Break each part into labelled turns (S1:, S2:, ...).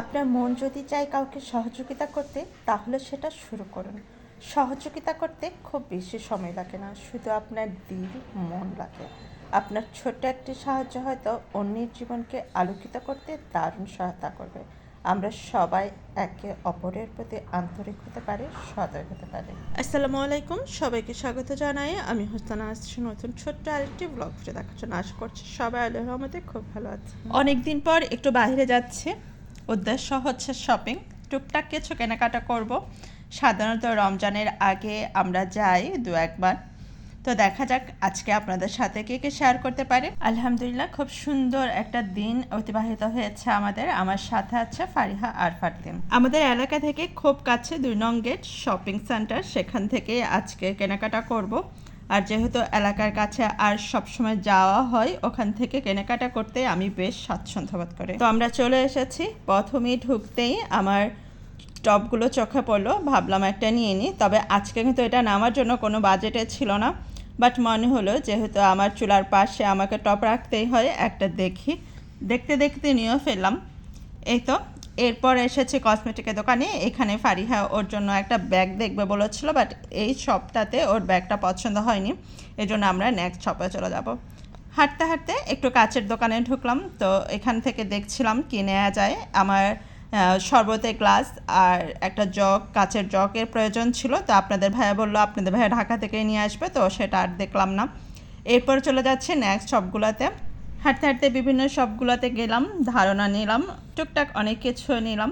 S1: আপনার মন যদি চায় কাউকে সহযোগিতা করতে তাহলে সেটা শুরু করুন। সহযোগিতা করতে খুব বেশি সময় লাগে না শুধু আপনার দিল মন লাগে। আপনার ছোট্ট একটি সাহায্য হয়তো অন্যের জীবনকে আলোকিত করতে দারুণ সহায়তা করবে। আমরা সবাই একে অপরের প্রতি আন্তরিক হতে পারি সদয় হতে পারি। আসসালামু আলাইকুম সবাইকে স্বাগত জানাই। আমি হোসনা আসছি নতুন ছোট্ট আরেকটি ব্লগ ভিডিও দেখার জন্য। আশা করছি সবাই আল্লাহর রহমতে খুব ভালো আছে অনেকদিন পর একটু বাইরে যাচ্ছে। উদ্দেশ্য হচ্ছে শপিং টুকটাক কিছু কেনাকাটা করব। সাধারণত রমজানের আগে আমরা যাই দু একবার। তো দেখা যাক আজকে আপনাদের সাথে কে কে শেয়ার করতে পারে। আলহামদুলিল্লাহ, খুব সুন্দর একটা দিন অতিবাহিত হয়েছে আমাদের। আমার সাথে আছে ফারিহা আর ফারদিন। আমাদের এলাকা থেকে খুব কাছে দুই নং গেট শপিং সেন্টার সেখান থেকে আজকে কেনাকাটা করব। আর যেহেতু এলাকার কাছে আর সবসময় যাওয়া হয়, ওখান থেকে কেনাকাটা করতে আমি বেশ স্বাচ্ছন্দ্য বোধ করি। তো আমরা চলে এসেছি। প্রথমেই ঢুকতেই আমার টপগুলো চোখে পড়ল। ভাবলাম একটা নিয়ে নিই। তবে আজকে কিন্তু এটা নামার জন্য কোনো বাজেটে ছিল না। বাট মনে হলো যেহেতু আমার চুলার পাশে আমাকে টপ রাখতেই হয়, একটা দেখি। দেখতে দেখতে নিয়েও ফেললাম। এই তো। এরপর এসেছে কসমেটিকের দোকানে। এখানে ফারিহা ওর জন্য একটা ব্যাগ দেখবে বলেছিল বাট এই শপটাতে ওর ব্যাগটা পছন্দ হয়নি। এই জন্য আমরা নেক্সট শপে চলে যাব। হাঁটতে হাঁটতে একটু কাচের দোকানে ঢুকলাম। তো এখান থেকে দেখছিলাম কি নেওয়া যায়। আমার শরবতের গ্লাস আর একটা জগ কাচের জগের প্রয়োজন ছিল। তো আপনাদের ভাইয়া বলল, আপনাদের ভাইয়া ঢাকা থেকে নিয়ে আসবে, তো সেটা আর দেখলাম না। এরপর চলে যাচ্ছে নেক্সট শপগুলোতে হাঁটতে হাঁটতে বিভিন্ন শপগুলোতে গেলাম, ধারণা নিলাম, টুকটাক অনেক কিছু নিলাম।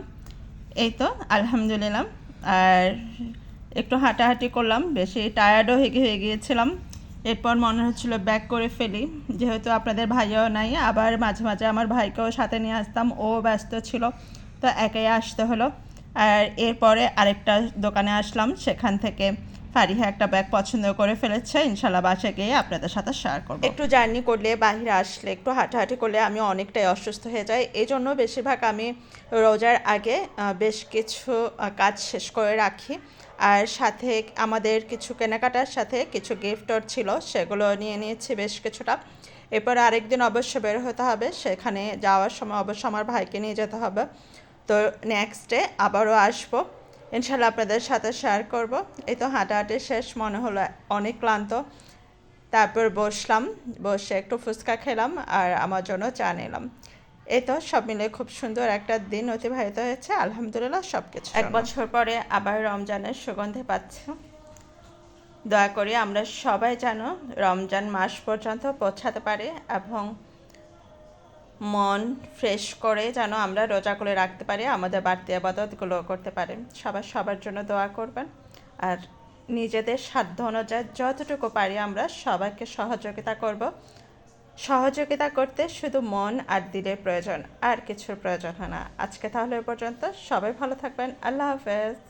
S1: এই তো, আলহামদুলিল্লাহ। আর একটু হাঁটাহাঁটি করলাম, বেশি টায়ার্ডও হয়ে হয়ে গিয়েছিলাম। এরপর মনে হচ্ছিল ব্যাক করে ফেলি। যেহেতু আপনাদের ভাইও নাই, আবার মাঝে মাঝে আমার ভাইকেও সাথে নিয়ে আসতাম, ও ব্যস্ত ছিল, তো একাই আসতে হলো। আর এরপরে আরেকটা দোকানে আসলাম, সেখান থেকে ফারিহা একটা ব্যাগ পছন্দ করে ফেলেছে, ইনশাল্লাহ বাসে গিয়ে আপনাদের সাথে শেয়ার করব। একটু জার্নি করলে, বাহিরে আসলে একটু হাঁটাহাঁটি করলে আমি অনেকটাই অসুস্থ হয়ে যাই। এই জন্য বেশিরভাগ আমি রোজার আগে বেশ কিছু কাজ শেষ করে রাখি। আর সাথে আমাদের কিছু কেনাকাটার সাথে কিছু গিফটর ছিল, সেগুলো নিয়ে নিয়েছি বেশ কিছুটা। এরপর আরেকদিন অবশ্য বের হতে হবে, সেখানে যাওয়ার সময় অবশ্য আমার ভাইকে নিয়ে যেতে হবে। তো নেক্সট ডে আবারও আসব। ইনশাল্লাহ আপনাদের সাথে শেয়ার করব। এই তো হাঁটাহাঁটি শেষ মনে হলো অনেক ক্লান্ত। তারপর বসলাম বসে একটু ফুচকা খেলাম আর আমার জন্য চা নিলাম। এই তো সব মিলে খুব সুন্দর একটা দিন অতিবাহিত হয়েছে। আলহামদুলিল্লাহ সব কিছু এক বছর পরে আবার রমজানের সুগন্ধি পাচ্ছি। দয়া করি আমরা সবাই যেন রমজান মাস পর্যন্ত পৌঁছাতে পারি এবং মন ফ্রেশ করে যেন আমরা রোজা করে রাখতে পারি, আমাদের বাড়তি আবাদতগুলো করতে পারি। সবার সবার জন্য দোয়া করবেন। আর নিজেদের সাধ্য অনুযায়ী যতটুকু পারি আমরা সবাইকে সহযোগিতা করব। সহযোগিতা করতে শুধু মন আর দিলের প্রয়োজন, আর কিছুর প্রয়োজন হয় না। আজকে তাহলে এ পর্যন্ত। সবাই ভালো থাকবেন। আল্লাহ হাফেজ।